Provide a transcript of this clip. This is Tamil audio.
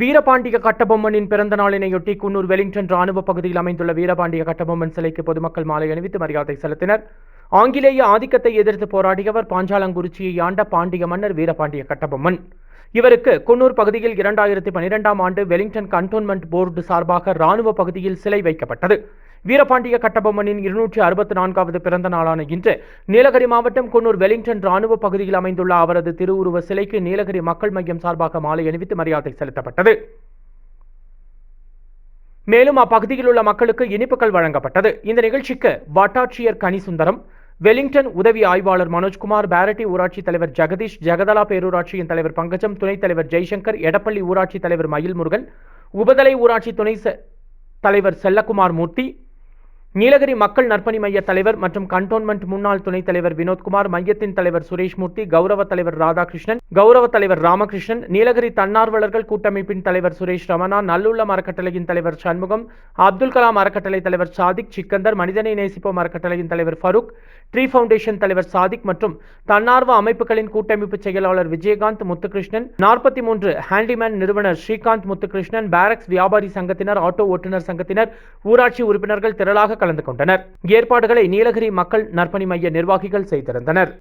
வீரபாண்டிய கட்டபொம்மனின் பிறந்த நாளினையொட்டி குன்னூர் வெலிங்டன் ராணுவ பகுதியில் அமைந்துள்ள வீரபாண்டிய கட்டபொம்மன் சிலைக்கு பொதுமக்கள் மாலை அணிவித்து மரியாதை செலுத்தினர். ஆங்கிலேய ஆதிக்கத்தை எதிர்த்து போராடியவர் பாஞ்சாலங்குறிச்சியை ஆண்ட பாண்டிய மன்னர் வீரபாண்டிய கட்டபொம்மன். இவருக்கு குன்னூர் பகுதியில் இரண்டாயிரத்தி பனிரெண்டாம் ஆண்டு வெலிங்டன் கண்டோன்மெண்ட் போர்டு சார்பாக ராணுவ பகுதியில் சிலை வைக்கப்பட்டது. வீரபாண்டிய கட்டபொம்மனின் இருநூற்றி அறுபத்தி நான்காவது பிறந்த நாளான இன்று நீலகிரி மாவட்டம் குன்னூர் வெலிங்டன் ராணுவ பகுதியில் அமைந்துள்ள அவரது திருவுருவ சிலைக்கு நீலகிரி மக்கள் மையம் சார்பாக மாலை அணிவித்து மரியாதை செலுத்தப்பட்டது. மேலும் அப்பகுதியில் உள்ள மக்களுக்கு இனிப்புகள் வழங்கப்பட்டது. இந்த நிகழ்ச்சிக்கு வட்டாட்சியர் கனிசுந்தரம் வெலிங்டன் உதவி ஆய்வாளர் மனோஜ்குமார் பேரட்டி ஊராட்சி தலைவர் ஜெகதீஷ் ஜெகதலா பேரூராட்சியின் தலைவர் பங்கஜம் துணைத் தலைவர் ஜெய்சங்கர் எடப்பள்ளி ஊராட்சி தலைவர் மயில் முருகன் உபதலை ஊராட்சி துணை செ- தலைவர் செல்லக்குமார் மூர்த்தி நீலகிரி மக்கள் நற்பணி மைய தலைவர் மற்றும் கண்டோன்மெண்ட் முன்னாள் துணைத் தலைவர் வினோத்குமார் மையத்தின் தலைவர் சுரேஷ்மூர்த்தி கௌரவ தலைவர் ராதாகிருஷ்ணன் கௌரவ தலைவர் ராமகிருஷ்ணன் நீலகிரி தன்னார்வலர்கள் கூட்டமைப்பின் தலைவர் சுரேஷ் ரமணா நல்லுள்ளம் அறக்கட்டளையின் தலைவர் சண்முகம் அப்துல் கலாம் அறக்கட்டளை தலைவர் சாதிக் சிக்கந்தர் மனிதனை நேசிப்போம் அறக்கட்டளையின் தலைவர் ஃபரூக் ட்ரீ ஃபவுண்டேஷன் தலைவர் சாதிக் மற்றும் தன்னார்வ அமைப்புகளின் கூட்டமைப்பு செயலாளர் விஜயகாந்த் முத்துகிருஷ்ணன் நாற்பத்தி மூன்று ஹேண்டிமேன் நிறுவனர் ஸ்ரீகாந்த் முத்துகிருஷ்ணன் பேரக்ஸ் வியாபாரி சங்கத்தினர் ஆட்டோ ஓட்டுநர் சங்கத்தினர் ஊராட்சி உறுப்பினர்கள் திரளாக கலந்து கொண்டனர். ஏற்பாடுகளை நீலகிரி மக்கள் நற்பணி மைய நிர்வாகிகள் செய்திருந்தனர்.